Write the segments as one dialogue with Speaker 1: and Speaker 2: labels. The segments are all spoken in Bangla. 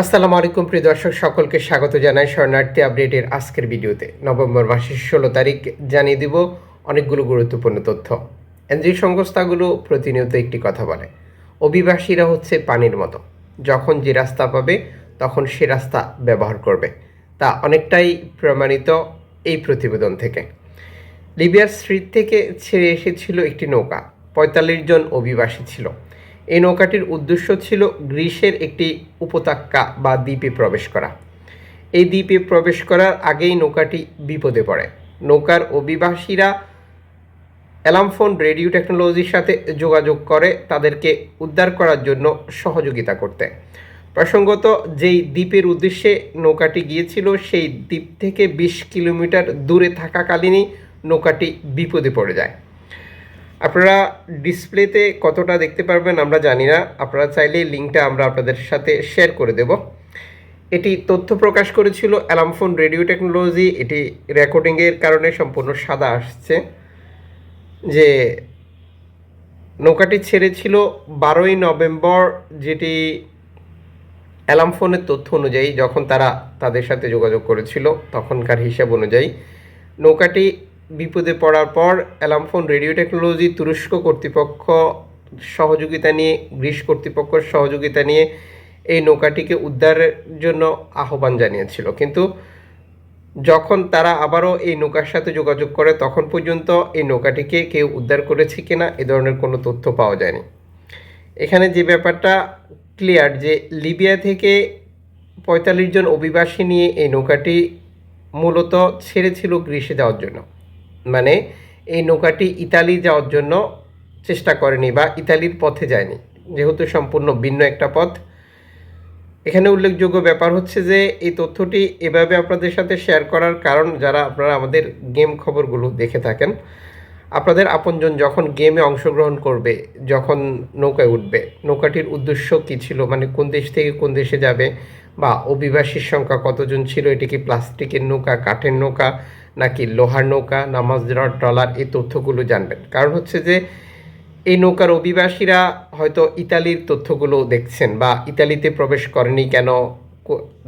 Speaker 1: আসসালামু আলাইকুম, প্রিয় দর্শক, সকলকে স্বাগত জানাই শরণার্থী আপডেটের আজকের ভিডিওতে। নভেম্বর মাসের ষোলো তারিখ জানিয়ে দিব অনেকগুলো গুরুত্বপূর্ণ তথ্য। এনজিও সংস্থাগুলো প্রতিনিয়ত একটি কথা বলে, অভিবাসীরা হচ্ছে পানির মতো। যখন যে রাস্তা পাবে, তখন সে রাস্তা ব্যবহার করবে। তা অনেকটাই প্রমাণিত এই প্রতিবেদন থেকে। লিবিয়ার স্ট্রিট থেকে ছেড়ে এসেছিল একটি নৌকা, পঁয়তাল্লিশ জন অভিবাসী ছিল। এই নৌকাটির উদ্দেশ্য ছিল গ্রিসের একটি উপত্যকা বা দ্বীপে প্রবেশ করা। এই দ্বীপে প্রবেশ করার আগেই নৌকাটি বিপদে পড়ে। নৌকার অভিবাসীরা অ্যালামফোন রেডিও টেকনোলজির সাথে যোগাযোগ করে তাদেরকে উদ্ধার করার জন্য সহযোগিতা করতে। প্রসঙ্গত, যেই দ্বীপের উদ্দেশ্যে নৌকাটি গিয়েছিল, সেই দ্বীপ থেকে বিশ কিলোমিটার দূরে থাকাকালীনই নৌকাটি বিপদে পড়ে যায়। আপনারা ডিসপ্লেতে কতটা দেখতে পারবেন আমরা জানি না। আপনারা চাইলে লিঙ্কটা আমরা আপনাদের সাথে শেয়ার করে দেব। এটি তথ্য প্রকাশ করেছিল অ্যালামফোন রেডিও টেকনোলজি। এটি রেকর্ডিংয়ের কারণে সম্পূর্ণ সাদা আসছে। যে নৌকাটি ছেড়েছিল বারোই নভেম্বর, যেটি অ্যালার্ম ফোনের তথ্য অনুযায়ী যখন তারা তাদের সাথে যোগাযোগ করেছিল তখনকার হিসাব অনুযায়ী নৌকাটি বিপদে পড়ার পর অ্যালার্ম ফোন, রেডিও টেকনোলজি, তুরস্ক কর্তৃপক্ষ সহযোগিতা নিয়ে, গ্রিস কর্তৃপক্ষের সহযোগিতা নিয়ে এই নৌকাটিকে উদ্ধারের জন্য আহ্বান জানিয়েছিল। কিন্তু যখন তারা আবারও এই নৌকার সাথে যোগাযোগ করে, তখন পর্যন্ত এই নৌকাটিকে কেউ উদ্ধার করেছে কিনা এ ধরনের কোনো তথ্য পাওয়া যায়নি। এখানে যে ব্যাপারটা ক্লিয়ার যে লিবিয়া থেকে পঁয়তাল্লিশ জন অভিবাসী নিয়ে এই নৌকাটি মূলত ছেড়েছিল গ্রিসে যাওয়ার জন্য। মানে এই নৌকাটি ইতালি যাওয়ার জন্য চেষ্টা করেনি বা ইতালির পথে যায়নি। যেহেতু সম্পূর্ণ ভিন্ন একটা পথ। এখানে উল্লেখযোগ্য ব্যাপার হচ্ছে যে, এই তথ্যটি এভাবে আপনাদের সাথে শেয়ার করার কারণ যারা আপনারা আমাদের গেম খবরগুলো দেখে থাকেন, আপনাদের আপনজন যখন গেমে অংশগ্রহণ করবে, যখন নৌকায় উঠবে, নৌকাটির উদ্দেশ্য কী ছিল? মানে কোন দেশ থেকে কোন দেশে যাবে? বা অভিবাসীর সংখ্যা কতজন ছিল? এটি কি প্লাস্টিকের নৌকা, কাঠের নৌকা? নাকি লোহার নৌকা, নামাজ ট্রলার, এই তথ্যগুলো জানবেন। কারণ হচ্ছে যে, এই নৌকার অভিবাসীরা হয়তো ইতালির তথ্যগুলো দেখছেন বা ইতালিতে প্রবেশ করেনি কেন?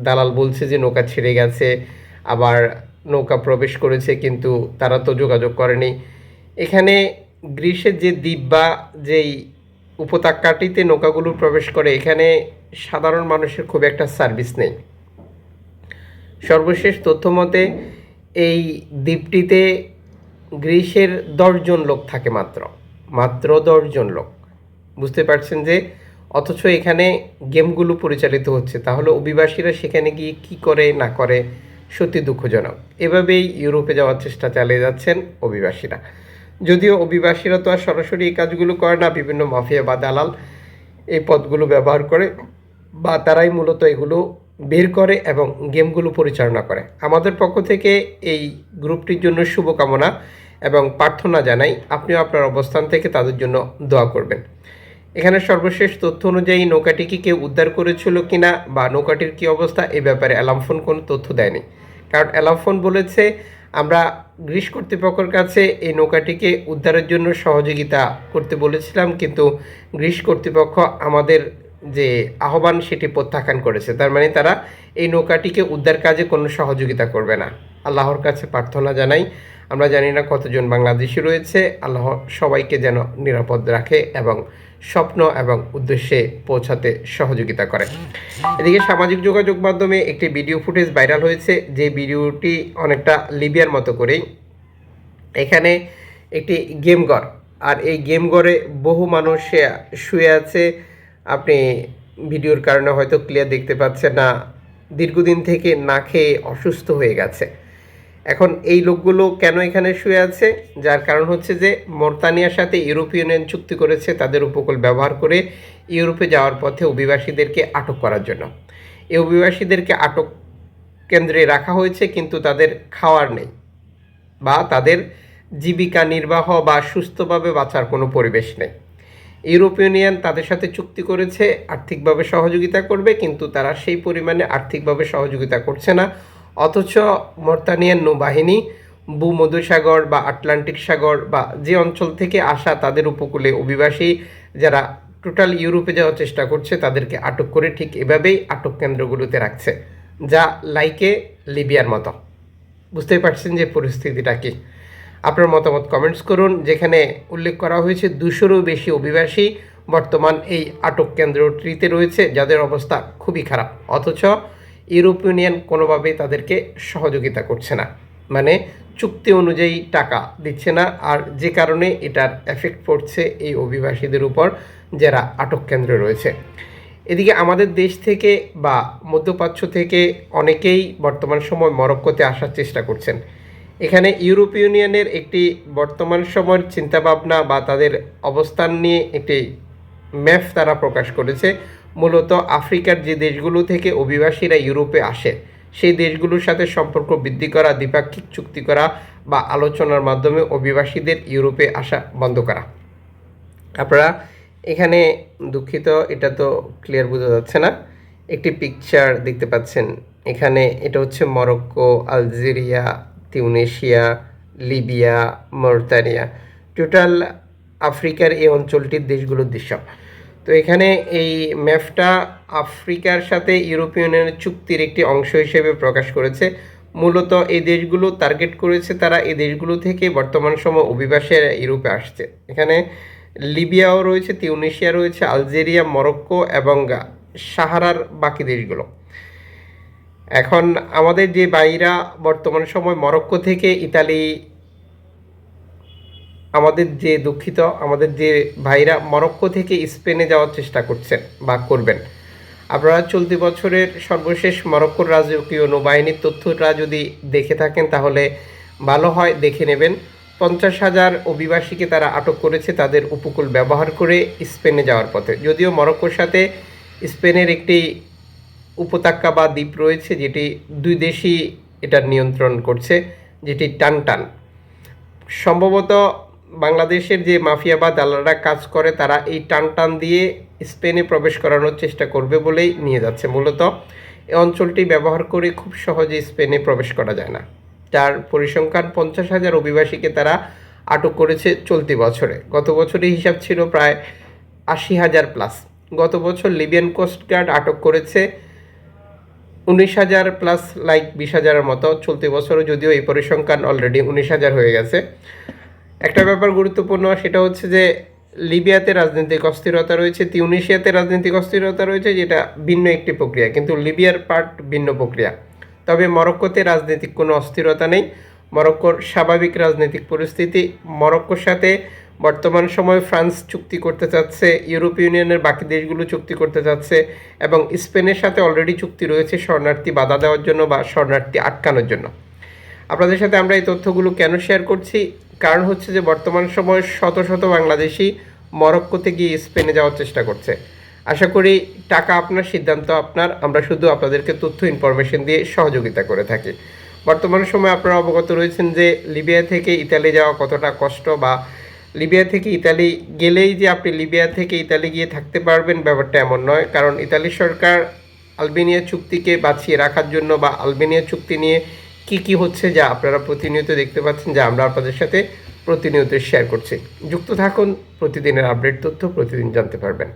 Speaker 1: দালাল বলছে যে নৌকা ছেড়ে গেছে, আবার নৌকা প্রবেশ করেছে কিন্তু তারা তো যোগাযোগ করেনি। এখানে গ্রীষ্মের যে দ্বীপ বা যেই উপত্যকাটিতে নৌকাগুলো প্রবেশ করে, এখানে সাধারণ মানুষের খুব একটা সার্ভিস নেই। সর্বশেষ তথ্য মতে এই দ্বীপটিতে গ্রীষ্মের দশজন লোক থাকে মাত্র মাত্র দশজন লোক। বুঝতে পারছেন যে, অথচ এখানে গেমগুলো পরিচালিত হচ্ছে। তাহলে অভিবাসীরা সেখানে গিয়ে কি করে, না করে, সত্যি দুঃখজনক। এভাবেই ইউরোপে যাওয়ার চেষ্টা চালিয়ে যাচ্ছেন অভিবাসীরা। যদিও অভিবাসীরা তো আর সরাসরি এই কাজগুলো করে না, বিভিন্ন মাফিয়া বা দালাল এই পদগুলো ব্যবহার করে, বা তারাই মূলত এগুলো বের করে এবং গেমগুলো পরিচালনা করে। আমাদের পক্ষ থেকে এই গ্রুপটির জন্য শুভকামনা এবং প্রার্থনা জানাই, আপনিও আপনার অবস্থান থেকে তাদের জন্য দোয়া করবেন। এখানে সর্বশেষ তথ্য অনুযায়ী নৌকাটি কি কেউ উদ্ধার করেছিল কিনা বা নৌকাটির কি অবস্থা এই ব্যাপারে অ্যালামফোন কোনো তথ্য দেয়নি। কারণ অ্যালামফোন বলেছে, আমরা গ্রিস কর্তৃপক্ষের কাছে এই নৌকাটিকে উদ্ধারের জন্য সহযোগিতা করতে বলেছিলাম, কিন্তু গ্রিস কর্তৃপক্ষ আমাদের যে আহ্বান সেটি প্রত্যাখ্যান করেছে। তার মানে তারা এই নৌকাটিকে উদ্ধার কাজে কোনো সহযোগিতা করবে না। আল্লাহর কাছে প্রার্থনা জানাই, আমরা জানি না কতজন বাংলাদেশি রয়েছে। আল্লাহ সবাইকে যেন নিরাপদ রাখে এবং স্বপ্ন এবং উদ্দেশ্যে পৌঁছাতে সহযোগিতা করে। এদিকে সামাজিক যোগাযোগ মাধ্যমে একটি ভিডিও ফুটেজ ভাইরাল হয়েছে। যে ভিডিওটি অনেকটা লিবিয়ার মতো করেই। এখানে একটি গেম ঘর আর এই গেম ঘরে বহু মানুষ শুয়ে আছে। আপনি ভিডিওর কারণে হয়তো ক্লিয়ার দেখতে পাচ্ছেন না, দীর্ঘদিন থেকে না খেয়ে অসুস্থ হয়ে গেছে। এখন এই লোকগুলো কেন এখানে শুয়ে আছে? যার কারণ হচ্ছে যে মর্তানিয়ার সাথে ইউরোপীয় ইউনিয়ন চুক্তি করেছে তাদের উপকূল ব্যবহার করে ইউরোপে যাওয়ার পথে অভিবাসীদেরকে আটক করার জন্য। এই অভিবাসীদেরকে আটক কেন্দ্রে রাখা হয়েছে কিন্তু তাদের খাওয়ার নেই বা তাদের জীবিকা নির্বাহ বা সুস্থভাবে বাঁচার কোনো পরিবেশ নেই। ইউরোপীয় ইউনিয়ন তাদের সাথে চুক্তি করেছে, আর্থিকভাবে সহযোগিতা করবে, কিন্তু তারা সেই পরিমাণে আর্থিকভাবে সহযোগিতা করছে না। অথচ মর্তানিয়ান নৌবাহিনী ভূমধ্যসাগর বা আটলান্টিক সাগর বা যে অঞ্চল থেকে আসা তাদের উপকূলে অভিবাসী, যারা টোটাল ইউরোপে যাওয়ার চেষ্টা করছে, তাদেরকে আটক করে ঠিক এভাবেই আটক কেন্দ্রগুলোতে রাখছে। যা লাইকে লিবিয়ার মতো। বুঝতেই পারছেন যে পরিস্থিতিটা কি। আপনার মতামত কমেন্টস করুন, যেখানে উল্লেখ করা হয়েছে দুশোরও বেশি অভিবাসী বর্তমান এই আটক কেন্দ্রটিতে রয়েছে, যাদের অবস্থা খুবই খারাপ। অথচ ইউরোপ ইউনিয়ন কোনোভাবেই তাদেরকে সহযোগিতা করছে না। মানে চুক্তি অনুযায়ী টাকা দিচ্ছে না, আর যে কারণে এটার এফেক্ট পড়ছে এই অভিবাসীদের উপর যারা আটক কেন্দ্রে রয়েছে। এদিকে আমাদের দেশ থেকে বা মধ্যপ্রাচ্য থেকে অনেকেই বর্তমান সময় মরক্কোতে আসার চেষ্টা করছেন। এখানে ইউরোপ ইউনিয়নের একটি বর্তমান সময়ের চিন্তাভাবনা বা তাদের অবস্থান নিয়ে একটি ম্যাপ তারা প্রকাশ করেছে। মূলত আফ্রিকার যে দেশগুলো থেকে অভিবাসীরা ইউরোপে আসে, সেই দেশগুলোর সাথে সম্পর্ক বৃদ্ধি করা, দ্বিপাক্ষিক চুক্তি করা বা আলোচনার মাধ্যমে অভিবাসীদের ইউরোপে আসা বন্ধ করা। আপনারা এখানে দুঃখিত, এটা তো ক্লিয়ার বোঝা যাচ্ছে না। একটি পিকচার দেখতে পাচ্ছেন। এখানে এটা হচ্ছে Morocco, Algeria Tunisia, Libya Mauritania total আফ্রিকার এই অঞ্চলটির দেশগুলোর দৃশ্য। তো এখানে এই ম্যাপটা আফ্রিকার সাথে ইউরোপীয় ইউনিয়নের চুক্তির একটি অংশ হিসেবে প্রকাশ করেছে। মূলত এই দেশগুলো টার্গেট করেছে তারা এই দেশগুলো থেকে বর্তমান সময় অভিবাসীরা ইউরোপে আসছে। এখানে লিবিয়াও রয়েছে, তিউনেশিয়া রয়েছে, আলজেরিয়া, মরক্কো এবং সাহারার বাকি দেশগুলো। এখন আমাদের যে ভাইরা বর্তমান সময় মরক্কো থেকে ইতালি, আমাদের যে দুঃখিত, আমাদের যে ভাইরা মরক্কো থেকে স্পেনে যাওয়ার চেষ্টা করছেন বা করবেন। আপনারা চলতি বছরের সর্বশেষ মরক্কোর রাজকীয় নৌবাহিনীর তথ্যটা যদি দেখে থাকেন, তাহলে ভালো হয়, দেখে নেবেন। পঞ্চাশ হাজার অভিবাসীকে তারা আটক করেছে তাদের উপকূল ব্যবহার করে স্পেনে যাওয়ার পথে। যদিও মরক্কোর সাথে স্পেনের একটি উপত্যকা বা দ্বীপ রয়েছে, যেটি দুই দেশই এটা নিয়ন্ত্রণ করছে, যেটি টান টান সম্ভবত বাংলাদেশের যে মাফিয়া বা দালালরা কাজ করে, তারা এই টান টান দিয়ে স্পেনে প্রবেশ করানোর চেষ্টা করবে বলেই নিয়ে যাচ্ছে মূলত। এই অঞ্চলটি ব্যবহার করে খুব সহজে স্পেনে প্রবেশ করা যায় না। যার পরিসংখ্যান পঞ্চাশ হাজার অভিবাসীকে তারা আটক করেছে চলতি বছরে। গত বছরের হিসাব ছিল প্রায় আশি হাজার প্লাস। গত বছর লিবিয়ান কোস্টগার্ড আটক করেছে উনিশ হাজার প্লাস লাইক বিশ হাজারের মতো চলতি বছরও যদিও এই পরিসংখ্যান অলরেডি উনিশ হাজার হয়ে গেছে। একটা ব্যাপার গুরুত্বপূর্ণ সেটা হচ্ছে যে, লিবিয়াতে রাজনৈতিক অস্থিরতা রয়েছে, তিউনিশিয়াতে রাজনৈতিক অস্থিরতা রয়েছে, যেটা ভিন্ন একটি প্রক্রিয়া, কিন্তু লিবিয়ার পার্ট ভিন্ন প্রক্রিয়া। তবে মরক্কোতে রাজনৈতিক কোনো অস্থিরতা নেই, মরক্কোর স্বাভাবিক রাজনৈতিক পরিস্থিতি, মরক্কোর সাথে বর্তমান সময়ে ফ্রান্স চুক্তি করতে চাচ্ছে, ইউরোপ ইউনিয়নের বাকি দেশগুলো চুক্তি করতে চাচ্ছে এবং স্পেনের সাথে অলরেডি চুক্তি রয়েছে শরণার্থী বাধা দেওয়ার জন্য বা শরণার্থী আটকানোর জন্য। আপনাদের সাথে আমরা এই তথ্যগুলো কেন শেয়ার করছি? কারণ হচ্ছে যে বর্তমান সময়ে শত শত বাংলাদেশি মরক্কোতে গিয়ে স্পেনে যাওয়ার চেষ্টা করছে। আশা করি টাকা আপনার, সিদ্ধান্ত আপনার। আমরা শুধু আপনাদেরকে তথ্য ইনফরমেশন দিয়ে সহযোগিতা করে থাকি। বর্তমান সময়ে আপনারা অবগত রয়েছেন যে লিবিয়া থেকে ইতালি যাওয়া কতটা কষ্ট বা লিবিয়া থেকে ইতালি গেলেই যে আপনি লিবিয়া থেকে ইতালি গিয়ে থাকতে পারবেন ব্যাপারটা এমন নয়। কারণ ইতালি সরকার আলবেনিয়া চুক্তিকে বাঁচিয়ে রাখার জন্য বা আলবেনিয়া চুক্তি নিয়ে কি কি হচ্ছে যা আপনারা প্রতিনিয়ত দেখতে পাচ্ছেন, যা আমরা আপনাদের সাথে প্রতিনিয়ত শেয়ার করছি। যুক্ত থাকুন, প্রতিদিনের আপডেট তথ্য প্রতিদিন জানতে পারবেন।